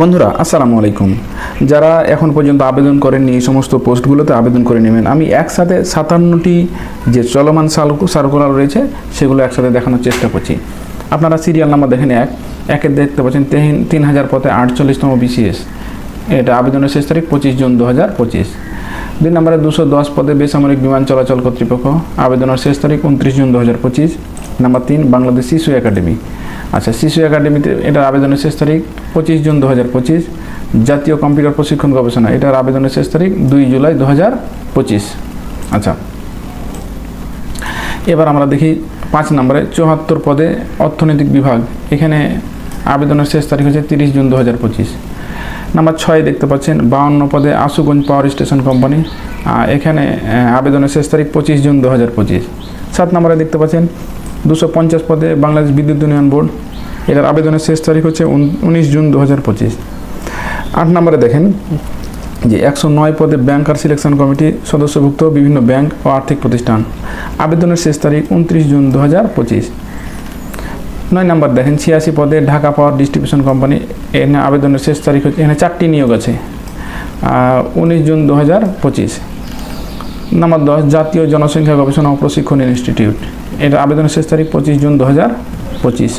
বন্ধুরা, আসসালামু আলাইকুম। যারা এখন পর্যন্ত আবেদন করেননি এই সমস্ত পোস্টগুলোতে আবেদন করে নেবেন। আমি একসাথে সাতান্নটি যে চলমান সার্কু সার্কুলার রয়েছে, সেগুলো একসাথে দেখানোর চেষ্টা করছি। আপনারা সিরিয়াল নাম্বার দেখেন এক। একের দেখতে পাচ্ছেন তিন তিন হাজার পথে আটচল্লিশতম বিসিএস। এটা আবেদনের শেষ তারিখ পঁচিশ জুন দু হাজার পঁচিশ। দুই নম্বরে দুশো দশ পদে বেসামরিক বিমান চলাচল কর্তৃপক্ষ। আবেদনের শেষ তারিখ উনত্রিশ জুন দু হাজার পঁচিশ। নাম্বার তিন, বাংলাদেশ শিশু একাডেমি। আচ্ছা শিশু একাডেমিতে এটার আবেদনের শেষ তারিখ পঁচিশ জুন দু হাজার পঁচিশ। জাতীয় কম্পিউটার প্রশিক্ষণ গবেষণা, এটার আবেদনের শেষ তারিখ দুই জুলাই দু হাজার পঁচিশ। আচ্ছা এবার আমরা দেখি পাঁচ নম্বরে চুয়াত্তর পদে অর্থনৈতিক বিভাগ, এখানে আবেদনের শেষ তারিখ হচ্ছে তিরিশ জুন দু হাজার পঁচিশ। নাম্বার ছয় দেখতে পাচ্ছেন, বাউন্ন পদে আশুগঞ্জ পাওয়ার স্টেশন কোম্পানি এখানে আবেদনের শেষ তারিখ পঁচিশ জুন দু সাত নম্বরে দেখতে পাচ্ছেন দুশো পঞ্চাশ পদে বাংলাদেশ বিদ্যুৎ উন্নয়ন বোর্ড। এটার আবেদনের শেষ তারিখ হচ্ছে উনিশ জুন দু হাজার পঁচিশ। আট নম্বরে দেখেন যে একশো নয় পদে ব্যাংকার সিলেকশন কমিটি সদস্যভুক্ত বিভিন্ন ব্যাংক ও আর্থিক প্রতিষ্ঠান। আবেদনের শেষ তারিখ উনত্রিশ জুন দু হাজার পঁচিশ। নয় নম্বর দেখেন, ছিয়াশি পদে ঢাকা পাওয়ার ডিস্ট্রিবিউশন কোম্পানি এখানে আবেদনের শেষ তারিখ হচ্ছে এখানে চারটি নিয়োগ আছে। উনিশ জুন দু হাজার পঁচিশ। নাম্বার দশ, জাতীয় জনসংখ্যা গবেষণা ও প্রশিক্ষণ ইনস্টিটিউট। এর আবেদনের শেষ তারিখ পঁচিশ জুন দু হাজার পঁচিশ।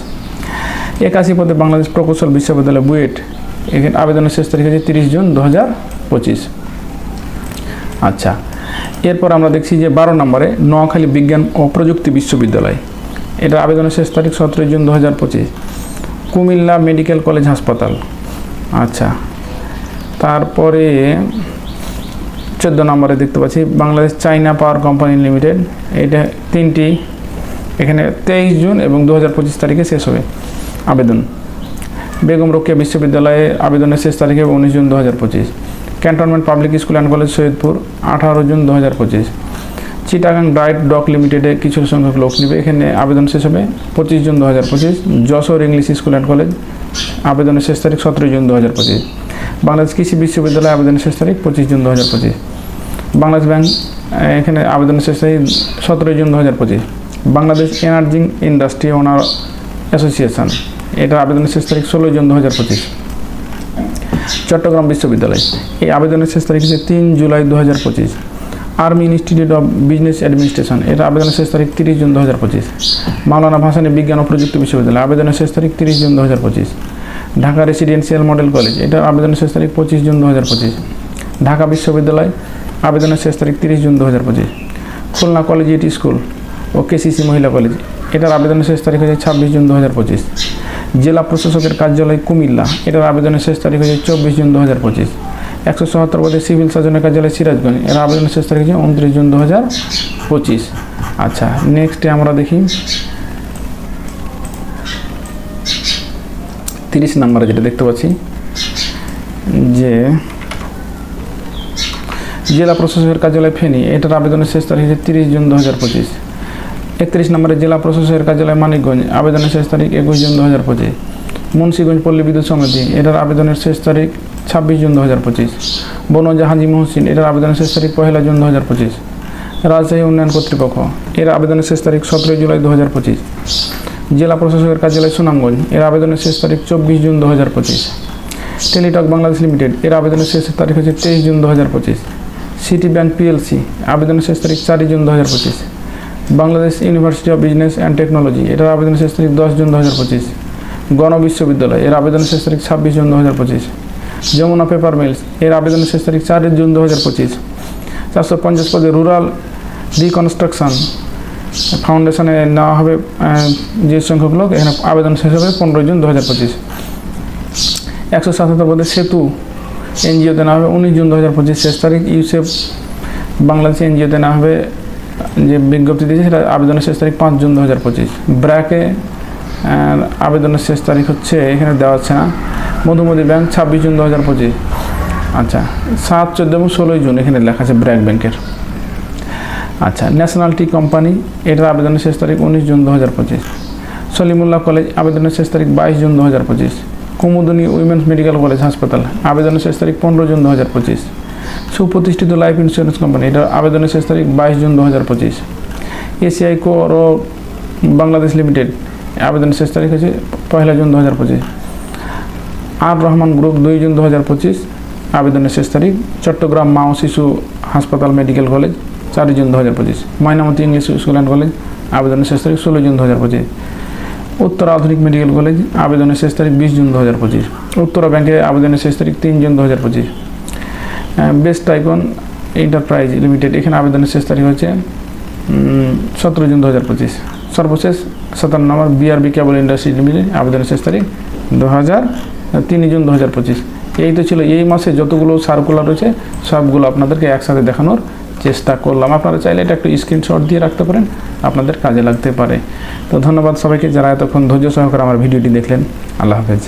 একাশি পদে বাংলাদেশ প্রকৌশল বিশ্ববিদ্যালয় বুয়েট। এখানে আবেদনের শেষ তারিখ হচ্ছে তিরিশ জুন দু হাজার পঁচিশ। আচ্ছা এরপর আমরা দেখছি যে বারো নম্বরে নোয়াখালী বিজ্ঞান ও প্রযুক্তি বিশ্ববিদ্যালয়। এটার আবেদনের শেষ তারিখ সতেরোই জুন দু হাজার পঁচিশ। কুমিল্লা মেডিকেল কলেজ হাসপাতাল। আচ্ছা তারপরে চোদ্দ নম্বরে দেখতে পাচ্ছি, Bangladesh China power company limited. এটা তিনটি, এখানে তেইশ জুন এবং দু হাজার পঁচিশ তারিখে শেষ হবে আবেদন। বেগম রোকেয়া বিশ্ববিদ্যালয়ে আবেদনের শেষ তারিখে উনিশ জুন দু হাজার পঁচিশ। Cantonment public school and college Saidpur, আঠারো জুন দু হাজার পঁচিশ। চিটাগাং ডাইট ডক লিমিটেডে কিছু সংখ্যক লোক নেবে, এখানে আবেদন শেষ হবে পঁচিশ জুন দু হাজার পঁচিশ। Jessore English school and college, আবেদনের শেষ তারিখ সতেরোই জুন দু হাজার পঁচিশ। বাংলাদেশ কৃষি বিশ্ববিদ্যালয় আবেদনের শেষ তারিখ পঁচিশ জুন দু হাজার পঁচিশ। বাংলাদেশ ব্যাংক এখানে আবেদনের শেষ সতেরোই জুন দু হাজার পঁচিশ। Bangladesh energy industry owner association, এটা আবেদনের শেষ তারিখ ষোলোই জুন দু হাজার পঁচিশ। চট্টগ্রাম বিশ্ববিদ্যালয়, এই আবেদনের শেষ তারিখ হচ্ছে তিন জুলাই দু হাজার পঁচিশ। Army institute of business administration, এটা আবেদনের শেষ তারিখ তিরিশ জুন দু হাজার পঁচিশ। মাওলানা ভাসানী বিজ্ঞান ও প্রযুক্তি বিশ্ববিদ্যালয়, আবেদনের শেষ তারিখ তিরিশ জুন দু হাজার পঁচিশ। ঢাকা রেসিডেন্সিয়াল মডেল কলেজ, এটা আবেদনের শেষ তারিখ পঁচিশ জুন দু হাজার পঁচিশ। ঢাকা বিশ্ববিদ্যালয় আবেদনের শেষ তারিখ তিরিশ জুন দু হাজার পঁচিশ। খুলনা কলেজ কলেজিয়েট স্কুল ও কেসিসি মহিলা কলেজ। এটার আবেদনের শেষ তারিখ হচ্ছে ছাব্বিশ জুন দু হাজার পঁচিশ। জেলা প্রশাসকের কার্যালয় কুমিল্লা। এটার আবেদনের শেষ তারিখ হচ্ছে চব্বিশ জুন দু হাজার পঁচিশ। একশো সত্তর পদে সিভিল সার্জনের কার্যালয় সিরাজগঞ্জ। এর আবেদনের শেষ তারিখ হচ্ছে উনত্রিশ জুন দু হাজার পঁচিশ। আচ্ছা নেক্সটে আমরা দেখি। তিরিশ নম্বরে যেটা দেখতে পাচ্ছি যে জেলা প্রশাসকের কার্যালয় ফেনী, এটার আবেদনের শেষ তারিখ হচ্ছে তিরিশ জুন দু হাজার পঁচিশ। একত্রিশ নম্বরে জেলা প্রশাসকের কার্যালয় মানিকগঞ্জ, আবেদনের শেষ তারিখ একুশ জুন দু হাজার পঁচিশ। মুন্সীগঞ্জ পল্লী বিদ্যুৎ সমিতি, এটার আবেদনের শেষ তারিখ ছাব্বিশ জুন দু হাজার পঁচিশ। বনজা হাজি মহসিন, এটার আবেদনের শেষ তারিখ পহেলা জুন দু হাজার পঁচিশ। রাজশাহী উন্নয়ন কর্তৃপক্ষ, এর আবেদনের শেষ তারিখ সতেরোই জুলাই দু হাজার পঁচিশ। জেলা প্রশাসকের কার্যালয় সুনামগঞ্জ, এর আবেদনের শেষ তারিখ চব্বিশ জুন দু হাজার পঁচিশ। টেলিটক বাংলাদেশ লিমিটেড, এর আবেদনের শেষ তারিখ হচ্ছে তেইশ জুন দু হাজার পঁচিশ। সিটি ব্যাংক পিএলসি আবেদনের শেষ তারিখ চারই জুন দু হাজার পঁচিশ। Bangladesh university of business and technology এটার আবেদনের শেষ তারিখ দশ জুন দু হাজার পঁচিশ। গণ বিশ্ববিদ্যালয় এর আবেদনের শেষ তারিখ ছাব্বিশ জুন দু হাজার পঁচিশ। যমুনা পেপার মিলস এর আবেদনের শেষ তারিখ চারই জুন দু হাজার পঁচিশ। চারশো পঞ্চাশ পদে রুরাল রিকনস্ট্রাকশন ফাউন্ডেশনে নেওয়া হবে যে সংখ্যক লোক, এখানে আবেদন শেষ হবে পনেরোই জুন দু হাজার পঁচিশ। একশো সাতাত্তর পদে সেতু এনজিওতে নেওয়া হবে, উনিশ জুন দু হাজার পঁচিশ শেষ তারিখ ইউসেফ বাংলাদেশ এনজিওতে নেওয়া হবে যে বিজ্ঞপ্তি দিয়েছে সেটা আবেদনের শেষ তারিখ পাঁচ জুন দু হাজার পঁচিশ। ব্র্যাকে আবেদনের শেষ তারিখ হচ্ছে, এখানে দেওয়া হচ্ছে না, মধুমতি ব্যাংক ছাব্বিশ জুন দু হাজার পঁচিশ। আচ্ছা সাত, চোদ্দ এবং ষোলোই জুন এখানে লেখা আছে ব্র্যাক ব্যাংকের। আচ্ছা ন্যাশনাল টি কোম্পানি, এটার আবেদনের শেষ তারিখ উনিশ জুন দু হাজার পঁচিশ। সলিমুল্লাহ কলেজ, আবেদনের শেষ তারিখ বাইশ জুন দু হাজার পঁচিশ। কুমুদনী উইমেন্স মেডিকেল কলেজ হাসপাতাল। আবেদনের শেষ তারিখ পনেরো জুন দু হাজার পঁচিশ। সুপ্রতিষ্ঠিত লাইফ ইন্স্যুরেন্স কোম্পানি এটার আবেদনের শেষ তারিখ বাইশ জুন দু হাজার পঁচিশ। এসিআই কোর বাংলাদেশ লিমিটেড, আবেদনের শেষ তারিখ হচ্ছে পয়লা জুন দু হাজার পঁচিশ। আর রহমান গ্রুপ দুই জুন দু হাজার পঁচিশ, আবেদনের শেষ তারিখ চট্টগ্রাম মা ও শিশু হাসপাতাল মেডিকেল কলেজ চার জুন দু হাজার পঁচিশ। Mainamati English school and college, আবেদনের শেষ তারিখ ষোলো জুন দু হাজার পঁচিশ। উত্তর আধুনিক মেডিকেল কলেজ, আবেদনের শেষ তারিখ বিশ জুন দু হাজার পঁচিশ। উত্তরা ব্যাংকে আবেদনের শেষ তারিখ তিন জুন দু হাজার পঁচিশ। বেস্ট আইকন এন্টারপ্রাইজ লিমিটেড, এখানে আবেদনের শেষ তারিখ হচ্ছে সতেরো জুন দু হাজার পঁচিশ। সর্বশেষ সাতান্ন নম্বর বিআরবি কেবল ইন্ডাস্ট্রি লিমিটেড আবেদনের শেষ তারিখ দু হাজার তিন জুন দু হাজার পঁচিশ। এই তো ছিল, এই মাসে যতগুলো সার্কুলার রয়েছে, সবগুলো আপনাদেরকে একসাথে দেখানোর চেষ্টা করলাম। আপনারা চাইলে এটা একটু স্ক্রিনশট দিয়ে রাখতে পারেন। আপনাদের কাজে লাগতে পারে। তো ধন্যবাদ সবাইকে যারা এতক্ষণ ধৈর্য সহকারে আমার ভিডিওটি দেখলেন। আল্লাহ হাফেজ।